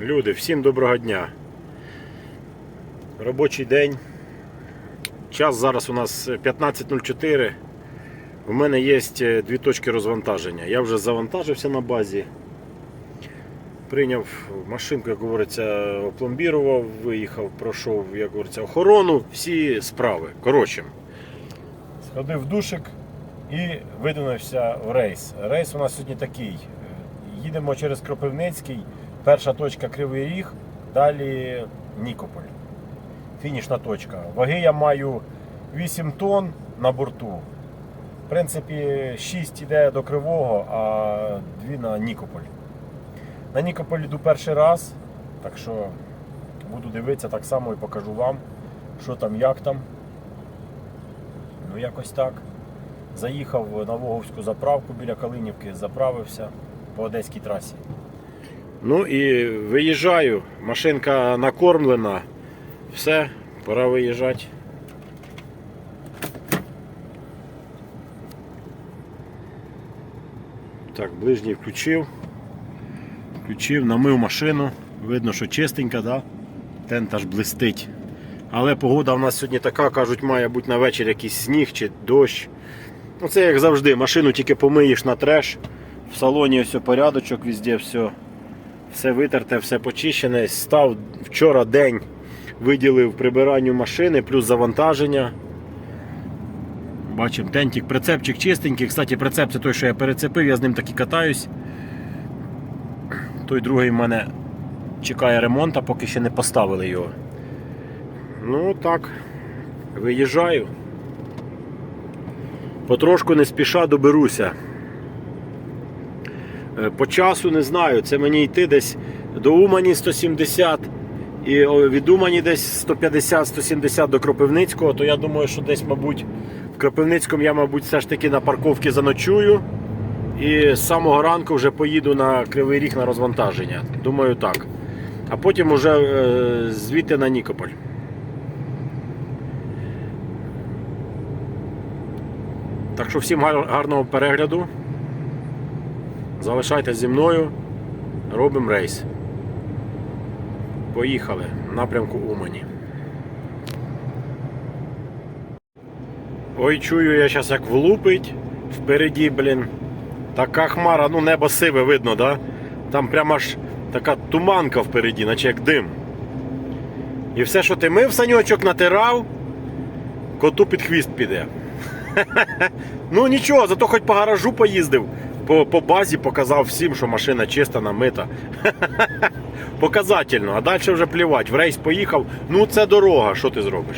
Люди, всім доброго дня. Робочий день. Час зараз у нас 15.04. У мене є е, дві точки розвантаження. Я вже завантажився на базі. Прийняв машинку, як говориться, опломбірував, виїхав, пройшов, як говориться, охорону, всі справи. Коротше. Сходив в душик і видвинувся в рейс. Рейс у нас сьогодні такий. Їдемо через Кропивницький, перша точка Кривий Ріг, далі Нікополь. Фінішна точка. Ваги я маю 8 тонн на борту. В принципі, 6 йде до Кривого, а 2 на Нікополь. На Нікополь йду перший раз, так що буду дивитися так само і покажу вам, що там, як там. Ну, якось так. Заїхав на Воговську заправку біля Калинівки, заправився по одеській трасі. Ну і виїжджаю. Машинка накормлена. Все, пора виїжджати. Так, ближній включив. Включив, намив машину. Видно, що чистенька, да? тент блистить. Але погода в нас сьогодні така, кажуть, має бути на вечір якийсь сніг чи дощ. Ну це як завжди, машину тільки помиєш на треш. В салоні все порядочок, везде все, все витерте, все почищене. Став вчора день, виділив прибиранню машини, плюс завантаження. Бачимо тентик, прицепчик чистенький. Кстати, прицеп це той, що я перецепив, я з ним так і катаюсь. Той другий в мене чекає ремонту, поки ще не поставили його. Ну так, виїжджаю. Потрошку не спіша доберуся. Е, По часу не знаю, це мені йти десь до Умані 170 і від Умані десь 150-170 до Кропивницького, то я думаю, що десь, мабуть, в Кропивницькому я, мабуть, все ж таки на парковці заночую. І з самого ранку вже поїду на Кривий Ріг на розвантаження. Думаю, так. А потім уже е, звідти на Нікополь. Так що всім гарного перегляду. Залишайтесь зі мною. Робимо рейс. Поїхали в напрямку Умані. Ой, чую, я зараз як влупить. Впереді, блін. Така хмара, ну небо сиве видно, да? Там прямо аж така туманка впереді, наче як дим. І все, що ти мив саньочок натирав, коту під хвіст піде. Ну нічого, зато хоч по гаражу поїздив, по, по базі показав всім, що машина чиста, намита. Показательно, а далі вже плівать. В рейс поїхав. Ну це дорога, що ти зробиш?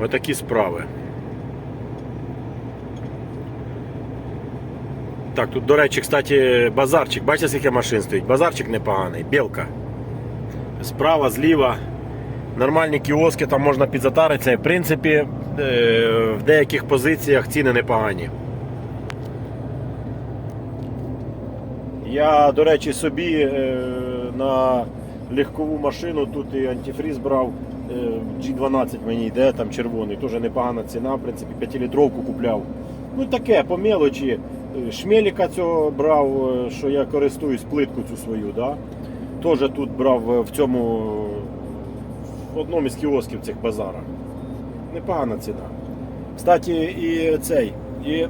Отакі справи. Так, тут, до речі, кстати, базарчик. Бачите, скільки машин стоїть? Базарчик непоганий, білка. Справа, зліва. Нормальні кіоски, там можна підзатаритися. В принципі, е, в деяких позиціях ціни непогані. Я, до речі, собі е, на легкову машину тут і антифріз брав. е, G12 мені йде, там червоний, теж непогана ціна, в принципі, 5-літровку купляв. Ну таке, по мелочі. Шмеліка цього брав, що я користуюсь плитку цю свою. Да? Теж тут брав в цьому в одному із кіосків цих базарах. Непогана ціна. Кстати, і цей. І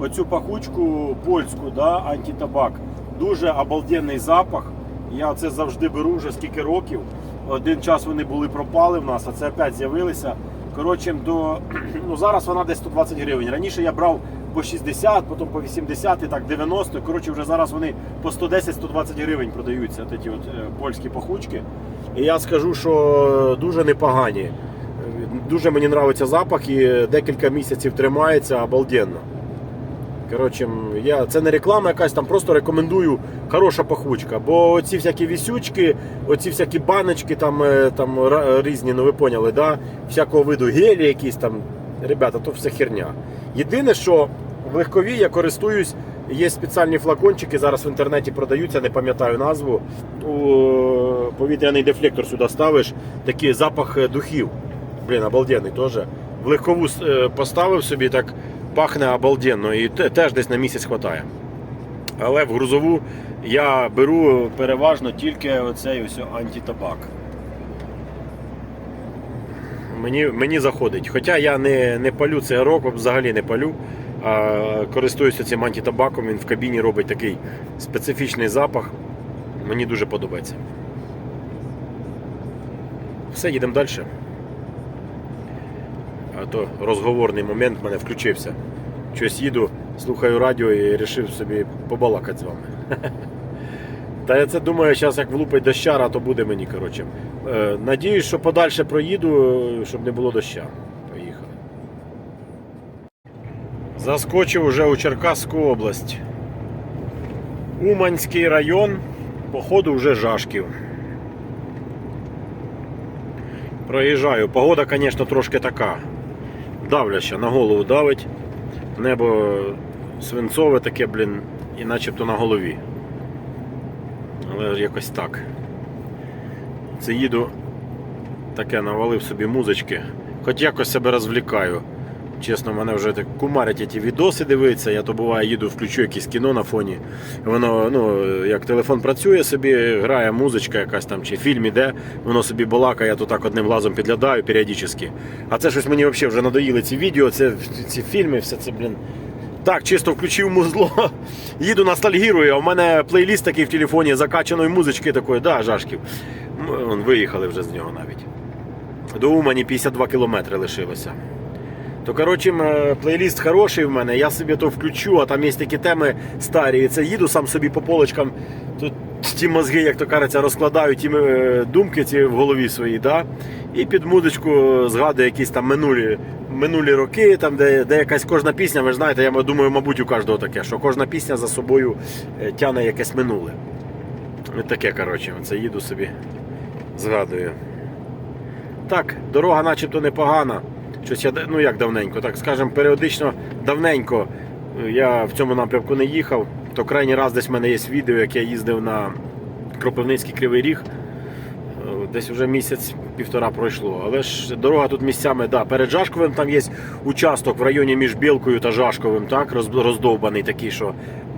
оцю пахучку польську, да, антитабак. Дуже обалденний запах. Я це завжди беру вже скільки років. Один час вони були пропали в нас, а це опять з'явилися. Коротше, до, ну, зараз вона десь 120 гривень. Раніше я брав по 60, потім по 80 і так 90. Коротше, вже зараз вони по 110-120 гривень продаються, от ці от е, польські пахучки. І я скажу, що дуже непогані. Дуже мені подобається запах і декілька місяців тримається обалденно. Коротше, я, це не реклама якась, там просто рекомендую хороша пахучка. Бо оці всякі вісючки, оці всякі баночки там, е, там різні, ну ви поняли, да? всякого виду гелі якісь там. Ребята, то все херня. Єдине, що в легковій я користуюсь, є спеціальні флакончики, зараз в інтернеті продаються, не пам'ятаю назву. У повітряний дефлектор сюди ставиш, такий запах е, духів. Блін, обалденний теж. В легкову е, поставив собі, так пахне обалденно і теж десь на місяць хватає. Але в грузову я беру переважно тільки оцей ось антитабак. Мені, мені заходить. Хоча я не, не палю цигарок, взагалі не палю. Користуюся цим антитабаком, він в кабіні робить такий специфічний запах. Мені дуже подобається. Все, їдемо далі. А то розговорний момент в мене включився. Щось їду, слухаю радіо і вирішив собі побалакати з вами. Та я це думаю, зараз як влупить дощара, то буде мені, коротше. Е, Надіюсь, що подальше проїду, щоб не було доща. Поїхали. Заскочив уже у Черкаську область. Уманський район, походу вже Жашків. Проїжджаю. Погода, звісно, трошки така. Давляща, на голову давить. Небо свинцове таке, блін, і начебто на голові. Але якось так. Це їду, таке навалив собі музички. Хоч якось себе розвлікаю. Чесно, мене вже так кумарять ті відоси дивитися. Я то буває їду, включу якесь кіно на фоні. Воно, ну, як телефон працює собі, грає музичка якась там, чи фільм іде, воно собі балакає, я то так одним глазом підглядаю періодично. А це щось мені взагалі вже надоїли ці відео, це, ці фільми, все це, блін. Так, чисто включив музло, їду ностальгірую, а в мене плейліст такий в телефоні закачаної музички такої, да, жашків. Виїхали вже з нього навіть. До Умані 52 кілометри лишилося. То, коротше, плейліст хороший в мене, я собі то включу, а там є такі теми старі. І це їду сам собі по полочкам. Тут ті мозги, як то кажеться, розкладаю ті е, думки ці в голові свої, да? і під музичку згадую якісь там минулі, минулі роки, там, де, де якась кожна пісня, ви знаєте, я думаю, мабуть, у кожного таке, що кожна пісня за собою е, тягне якесь минуле. Таке, коротше, це їду собі, згадую. Так, дорога начебто непогана. Щось я, ну як давненько, так скажемо, періодично давненько е, я в цьому напрямку не їхав. То крайній раз десь в мене є відео, як я їздив на Кропивницький Кривий Ріг. Е, Десь вже місяць-півтора пройшло. Але ж дорога тут місцями, да, перед Жашковим там є участок в районі між Білкою та Жашковим, так, роздовбаний такий, що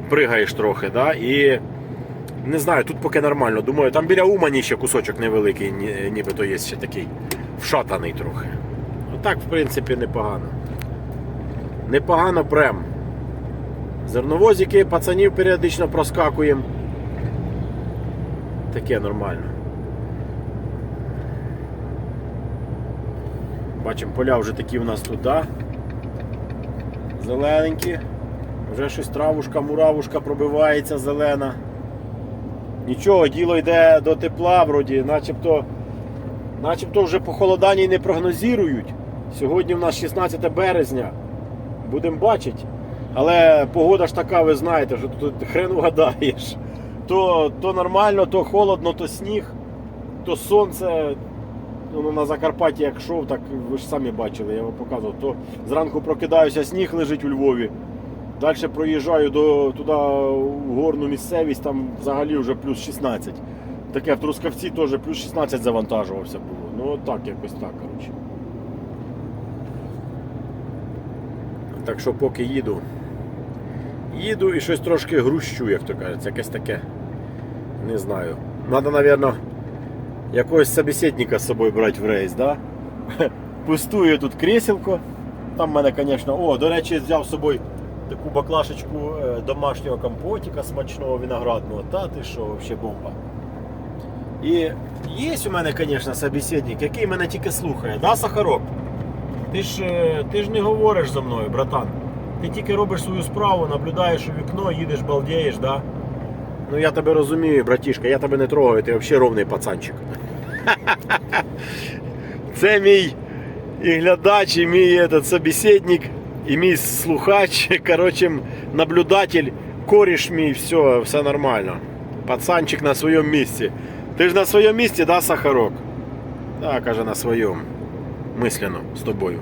пригаєш трохи. Да, і не знаю, тут поки нормально. Думаю, там біля Умані ще кусочок невеликий, ні- нібито є ще такий вшатаний трохи. Так, в принципі, непогано. Непогано прям. Зерновозики, пацанів періодично проскакуємо. Таке нормально. Бачимо, поля вже такі в нас тут, да? Зелененькі. Вже щось травушка, муравушка пробивається зелена. Нічого, діло йде до тепла, вроді, начебто, начебто вже похолодання й не прогнозують. Сьогодні в нас 16 березня. Будемо бачити. Але погода ж така, ви знаєте, що тут хрен угадаєш. То, то нормально, то холодно, то сніг, то сонце. Ну, на Закарпатті як шов, так ви ж самі бачили, я вам показував. То зранку прокидаюся, сніг лежить у Львові. Далі проїжджаю до, туди в горну місцевість, там взагалі вже плюс 16. Таке в Трускавці теж плюс 16 завантажувався було. Ну так, якось так, коротше. Так що поки їду. Їду і щось трошки грущу, як то кажеться, якесь таке. Не знаю. Надо, напевно, якогось собеседника з собою брати в рейс, да? Пустую тут кріселко. Там в мене, звісно, о, до речі, взяв з собою таку баклашечку е, домашнього компотика смачного виноградного. Та ти що, взагалі бомба. І є у мене, звісно, собеседник, який мене тільки слухає, да, Сахарок? Ти ж, е, ти ж не говориш за мною, братан. Ти тільки робиш свою справу, наблюдаєш у вікно, їдеш, балдієш, да? Ну я тебе розумію, братішка, я тебе не трогаю, ти взагалі ровний пацанчик. Це мій і глядач, і мій этот, собеседник, і мій слухач, коротше, наблюдатель, коріш мій, все, все нормально. Пацанчик на своєму місці. Ти ж на своєму місці, да, Сахарок? Так, каже, на своєму. Мислено з тобою.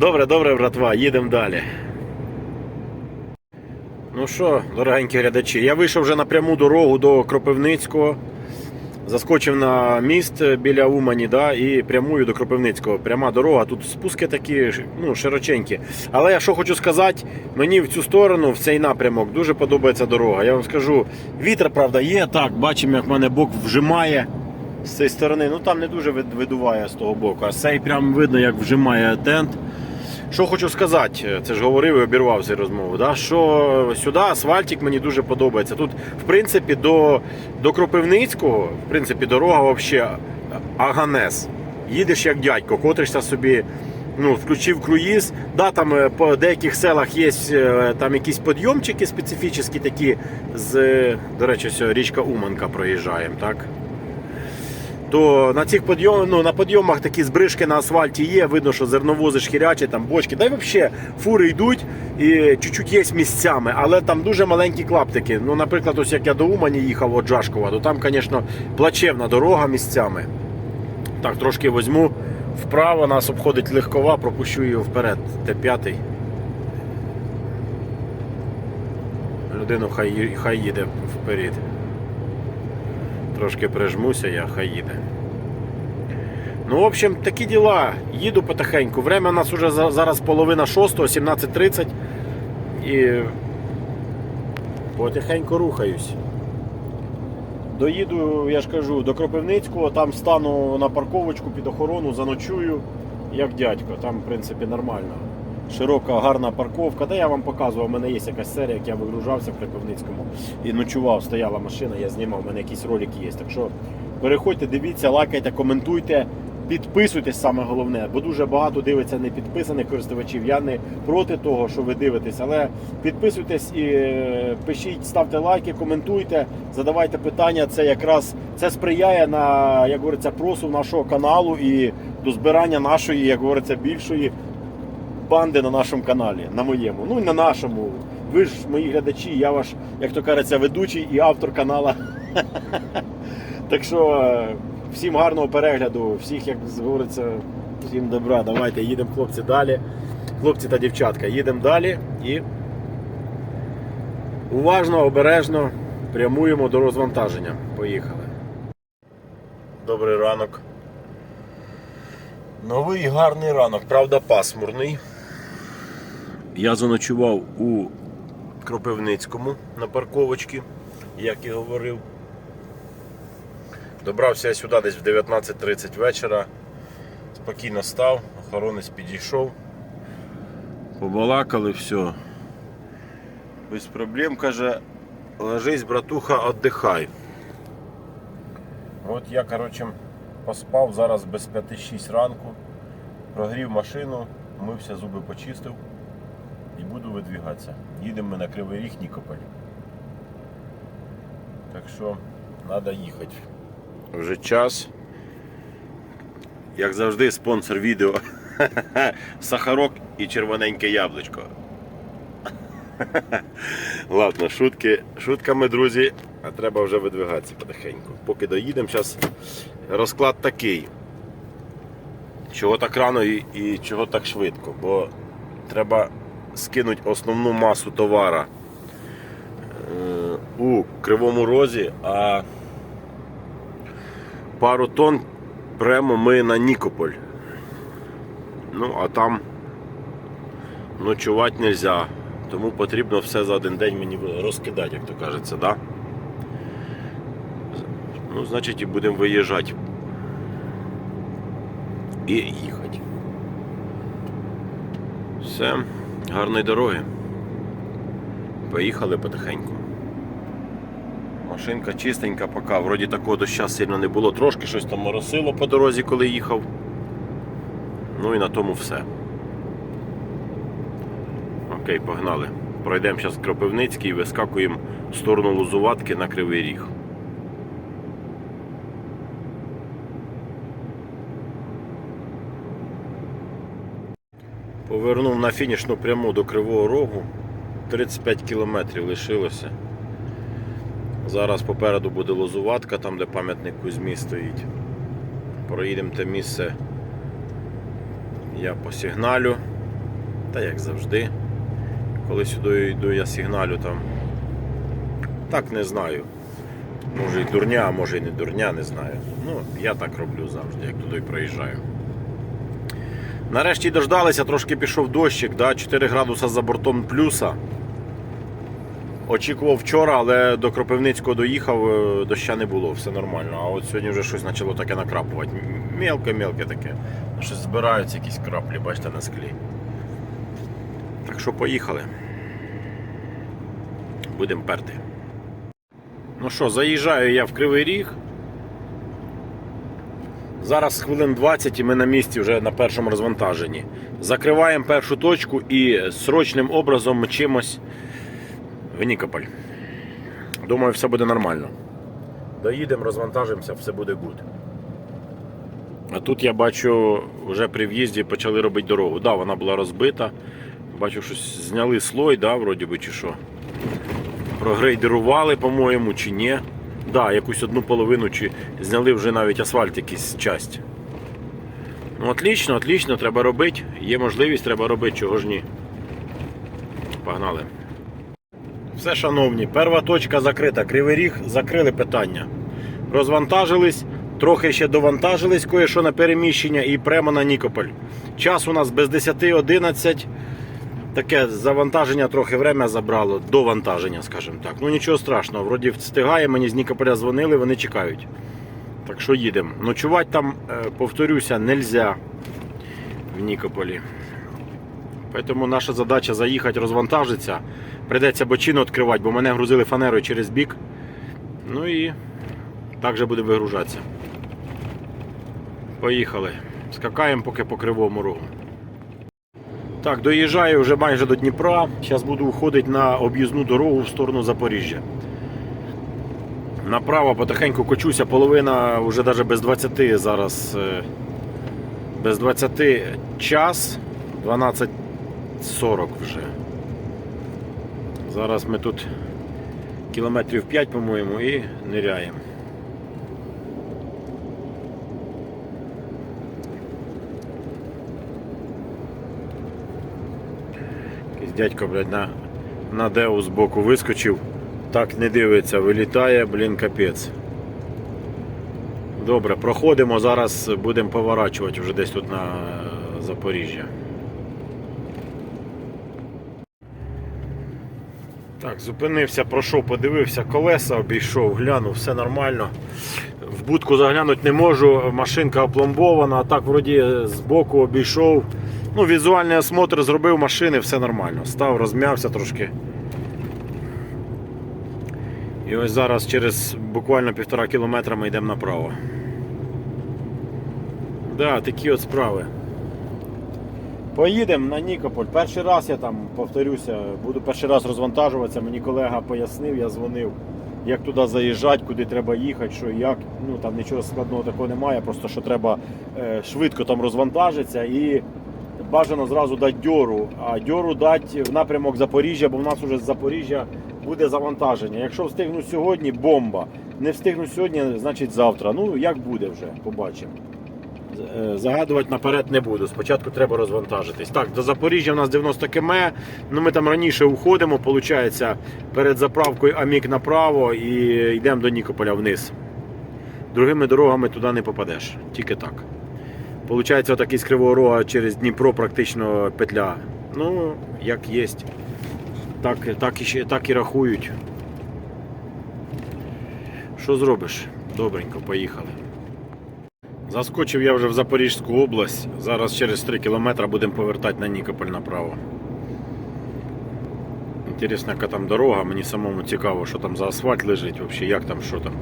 Добре, добре, братва, їдемо далі. Ну що, дорогенькі глядачі, я вийшов вже на пряму дорогу до Кропивницького. заскочив на міст біля Умані да, і прямую до Кропивницького. Пряма дорога. Тут спуски такі ну, широченькі. Але я що хочу сказати, мені в цю сторону, в цей напрямок, дуже подобається дорога. Я вам скажу, вітер, правда, є. Так, бачимо, як в мене бок вжимає з цієї сторони. Ну там не дуже видуває з того боку. А цей прям видно, як вжимає тент. Що хочу сказати, це ж говорив і обірвав цю розмову. Да? Що сюди асфальтик мені дуже подобається. Тут, в принципі, до, до Кропивницького, в принципі, дорога взагалі аганес. Їдеш як дядько, котришся собі, ну, включив круїз. Да, там е, по деяких селах є е, там якісь підйомчики специфічні такі з, е, до речі, річка Уманка проїжджаємо, так? То на цих підйом, ну, на підйомах такі збрижки на асфальті є, видно, що зерновози шхірячі, там бочки. Та й взагалі фури йдуть і чуть-чуть є місцями, але там дуже маленькі клаптики. Ну, наприклад, ось як я до Умані їхав від Жашкова, то там, звісно, плачевна дорога місцями. Так, трошки візьму вправо, нас обходить легкова, пропущу її вперед. Т5. Людину хай, хай їде вперед. Трошки прижмуся я, хай їде. Ну, в общем, такі діла. Їду потихеньку. Время у нас уже зараз половина шостого, 17.30. І потихеньку рухаюсь. Доїду, я ж кажу, до Кропивницького, там стану на парковочку під охорону, заночую, як дядько. Там, в принципі, нормально. Широка, гарна парковка. Та я вам показував, у мене є якась серія, як я вигружався в Кропивницькому і ночував, стояла машина, я знімав, у мене якісь ролики є. Так що переходьте, дивіться, лайкайте, коментуйте, підписуйтесь саме головне, бо дуже багато дивиться непідписаних користувачів. Я не проти того, що ви дивитесь, але підписуйтесь і е, пишіть, ставте лайки, коментуйте, задавайте питання. Це якраз це сприяє на, як говориться, просу нашого каналу і до збирання нашої, як говориться, більшої банди на нашому каналі, на моєму, ну і на нашому. Ви ж мої глядачі, я ваш, як то кажеться, ведучий і автор канала. Так що е, всім гарного перегляду, всіх, як говориться, всім добра. Давайте їдемо, хлопці, далі. Хлопці та дівчатка, їдемо далі і уважно, обережно прямуємо до розвантаження. Поїхали. Добрий ранок. Новий гарний ранок, правда, пасмурний. Я заночував у Кропивницькому на парковочці, як і говорив. Добрався я сюди десь в 19.30 вечора. Спокійно став, охоронець підійшов. Побалакали, все. Без проблем, каже, ложись, братуха, отдихай. От я, коротше, поспав зараз без 5-6 ранку, прогрів машину, мився, зуби почистив і буду видвігатися. Їдемо ми на Кривий Ріг Нікополь. Так що треба їхати. Вже час. Як завжди, спонсор відео. Сахарок і червоненьке яблучко. Ладно, шутки, шутками, друзі, а треба вже видвигатися потихеньку. Поки доїдемо, зараз розклад такий. Чого так рано і, і чого так швидко, бо треба скинути основну масу товара е, у Кривому Розі, а пару тонн прямо ми на Нікополь. Ну, а там ночувати не можна. Тому потрібно все за один день мені розкидати, як то кажеться, да? Ну, значить, і будемо виїжджати. І їхати. Все, гарної дороги. Поїхали потихеньку. Машинка чистенька поки, вроді такого доща сильно не було, трошки щось там моросило по дорозі, коли їхав. Ну і на тому все. Окей, погнали. Пройдемо зараз Кропивницький і вискакуємо в сторону Лузуватки на Кривий Ріг. Повернув на фінішну пряму до Кривого Рогу. 35 кілометрів лишилося. Зараз попереду буде Лозуватка, там де пам'ятник Кузьмі стоїть. Проїдемо те місце. Я посигналю. Та як завжди. Коли сюди йду, я сигналю там. Так не знаю. Може і дурня, а може і не дурня, не знаю. Ну, я так роблю завжди, як туди проїжджаю. Нарешті дождалися, трошки пішов дощик, да? 4 градуса за бортом плюса. Очікував вчора, але до Кропивницького доїхав, е, доща не було, все нормально. А от сьогодні вже щось почало таке накрапувати. Мелке-мелке таке. Щось збираються якісь краплі, бачите, на склі. Так що поїхали. Будемо перти. Ну що, заїжджаю я в Кривий Ріг. Зараз хвилин 20 і ми на місці вже на першому розвантаженні. Закриваємо першу точку і срочним образом мчимось в Нікополь. Думаю, все буде нормально. Доїдемо, розвантажимося, все буде гуд. А тут я бачу, вже при в'їзді почали робити дорогу. Да, вона була розбита. Бачу, щось зняли слой, да, вроді би, чи що. Прогрейдерували, по-моєму, чи ні. Да, якусь одну половину, чи зняли вже навіть асфальт якийсь часть. Ну, отлично, отлично, треба робити. Є можливість, треба робити, чого ж ні. Погнали. Все, шановні, перша точка закрита. Кривий ріг закрили питання. Розвантажились, трохи ще довантажились кое-що на переміщення і прямо на Нікополь. Час у нас без 10.11. Таке завантаження трохи время забрало, довантаження, скажімо так. Ну нічого страшного, вроді встигає, мені з Нікополя дзвонили, вони чекають. Так що їдемо. Ночувати там, е, повторюся, нельзя в Нікополі. Тому наша задача заїхати, розвантажитися. Прийдеться бочину відкривати, бо мене грузили фанерою через бік. Ну і так же буде вигружатися. Поїхали. Скакаємо поки по кривому рогу. Так, доїжджаю вже майже до Дніпра. Зараз буду уходити на об'їзну дорогу в сторону Запоріжжя. Направо потихеньку кочуся, половина вже навіть без 20 зараз. е, Без 20 час, 12.40 вже. Зараз ми тут кілометрів 5, по-моєму, і ниряємо. Дядько, блядь, на, на деу з боку вискочив. Так не дивиться, вилітає, блін, капець. Добре, проходимо, зараз будемо поворачувати вже десь тут на Запоріжжя. Так, зупинився, пройшов, подивився, колеса обійшов, глянув, все нормально. В будку заглянути не можу, машинка опломбована, а так вроді з боку обійшов. Ну, візуальний осмотр зробив машини, все нормально. Став, розм'явся трошки. І ось зараз через буквально півтора кілометра ми йдемо направо. Да, такі от справи. Поїдемо на Нікополь. Перший раз я там повторюся, буду перший раз розвантажуватися. Мені колега пояснив, я дзвонив, як туди заїжджати, куди треба їхати, що і як. Ну там нічого складного такого немає, просто що треба е, швидко там розвантажитися і бажано зразу дати дьору. А дьору дати в напрямок Запоріжжя, бо в нас уже з Запоріжжя буде завантаження. Якщо встигну сьогодні, бомба. Не встигну сьогодні, значить завтра. Ну як буде вже, побачимо. Е, Загадувати наперед не буду. Спочатку треба розвантажитись. Так, до Запоріжжя у нас 90 км. Ну ми там раніше уходимо, виходить, перед заправкою Амік направо і йдемо до Нікополя вниз. Другими дорогами туди не попадеш. Тільки так. Получається, отакий з Кривого Рога через Дніпро практично петля. Ну, як є. Так, так, і, так і рахують. Що зробиш? Добренько, поїхали. Заскочив я вже в Запорізьку область. Зараз через 3 кілометри будемо повертати на Нікополь направо. Інтересна, яка там дорога, мені самому цікаво, що там за асфальт лежить, взагалі, як там, що там.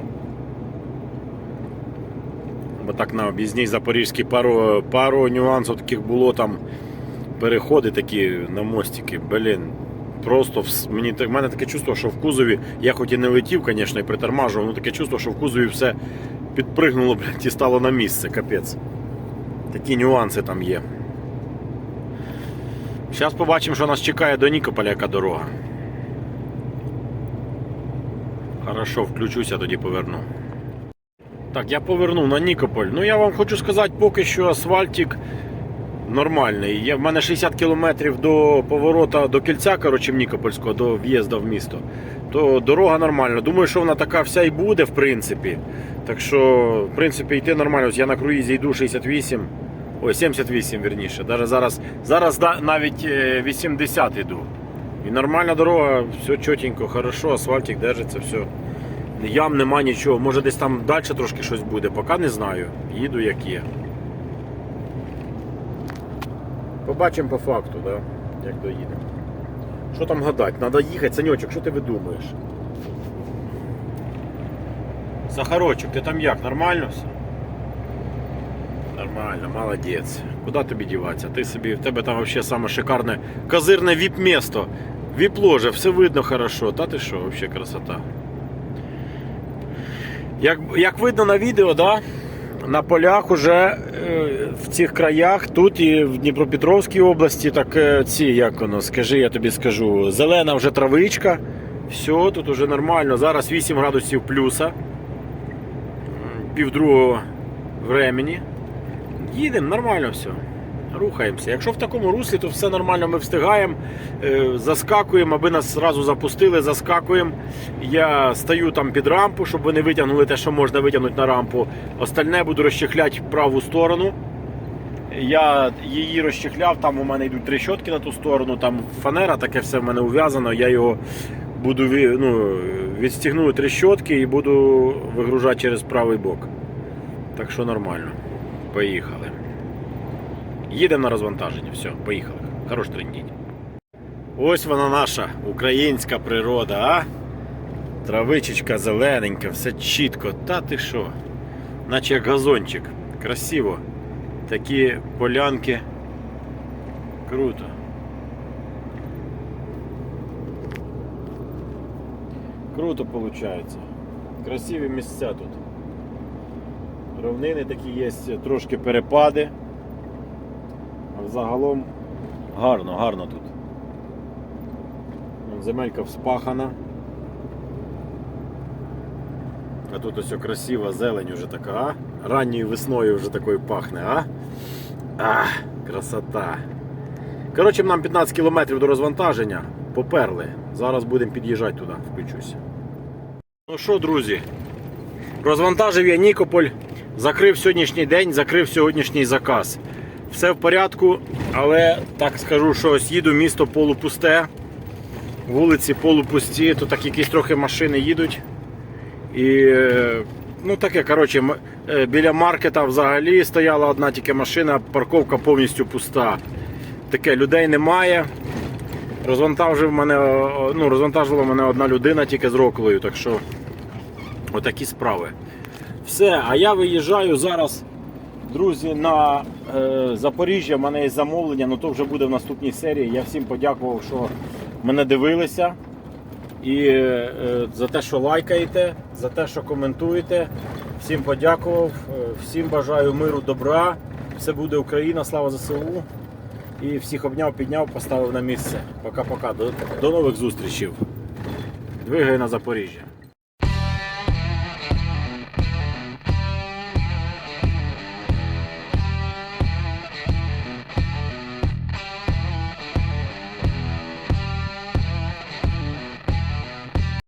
Бо так на об'їзній Запорізькій пару, пару нюансів таких було там. Переходи такі на мостики, блін. Просто в, мені в мене таке чувство, що в кузові, я хоч і не летів, звісно, і притормажував, але таке чувство, що в кузові все підпригнуло блядь, і стало на місце, капець. Такі нюанси там є. Зараз побачимо, що нас чекає до Нікополя, яка дорога. Хорошо, включуся, тоді поверну. Так, я повернув на Нікополь. Ну я вам хочу сказати, поки що асфальтик нормальний. Є, в мене 60 кілометрів до поворота до кільця, коротше, Нікопольського, до в'їзду в місто. То дорога нормальна. Думаю, що вона така вся і буде, в принципі. Так що, в принципі, йти нормально. Ось Я на круїзі йду 68, ой, 78, вірніше. Даже зараз, зараз навіть е, 80 йду. І нормальна дорога, все чотенько, хорошо, асфальтик держиться, все. Ям нема нічого. Може десь там далі трошки щось буде, поки не знаю. Їду як є. Побачимо по факту, да? як доїдемо. Що там гадати? Треба їхати, Саньочок, що ти видумуєш? Сахарочок, ти там як? Нормально все? Нормально, молодець. Куди тобі діватися? Ти собі, в тебе там взагалі саме шикарне козирне віп-місто. Віп-ложе, все видно хорошо. Та ти що, взагалі красота. Як, як видно на відео, да, на полях уже е, в цих краях, тут і в Дніпропетровській області, так е, ці, як воно, скажи, я тобі скажу, зелена вже травичка. Все, тут уже нормально. Зараз 8 градусів плюса. Півдругого времени. Їдемо, нормально все. Рухаємося. Якщо в такому руслі, то все нормально, ми встигаємо, е, заскакуємо, аби нас зразу запустили, заскакуємо. Я стою там під рампу, щоб вони витягнули те, що можна витягнути на рампу. Остальне буду розчехляти праву сторону. Я її розчехляв, там у мене йдуть три щотки на ту сторону, там фанера, таке все в мене ув'язано. Я його буду ну, відстігну три щотки і буду вигружати через правий бок. Так що нормально. Поїхали. Їдемо на розвантаження. Все, поїхали. Хорош трендіть. Ось вона наша українська природа, а? Травичечка зелененька, все чітко. Та ти що? Наче як газончик. Красиво. Такі полянки. Круто. Круто виходить. Красиві місця тут. Равнини такі є, трошки перепади. А взагалом гарно, гарно тут. Земелька вспахана. А тут ось красива зелень уже така, а? Ранньою весною вже такою пахне, а? А, красота. Коротше, нам 15 кілометрів до розвантаження. Поперли. Зараз будемо під'їжджати туди, включуся. Ну що, друзі, розвантажив я Нікополь, закрив сьогоднішній день, закрив сьогоднішній заказ. Все в порядку, але так скажу, що ось їду місто полупусте. Вулиці полупусті, тут так якісь трохи машини їдуть. І е, ну таке, коротше, е, біля маркета взагалі стояла одна тільки машина, парковка повністю пуста. Таке людей немає. Розвантажив мене, ну, розвантажила мене одна людина тільки з роколою, так що отакі справи. Все, а я виїжджаю зараз, друзі, на е, Запоріжжя. У мене є замовлення, але то вже буде в наступній серії. Я всім подякував, що мене дивилися. І е, за те, що лайкаєте, за те, що коментуєте. Всім подякував, е, всім бажаю миру, добра. Все буде Україна, слава ЗСУ. І всіх обняв, підняв, поставив на місце. Пока-пока. До, до нових зустрічей. Двигай на Запоріжжя.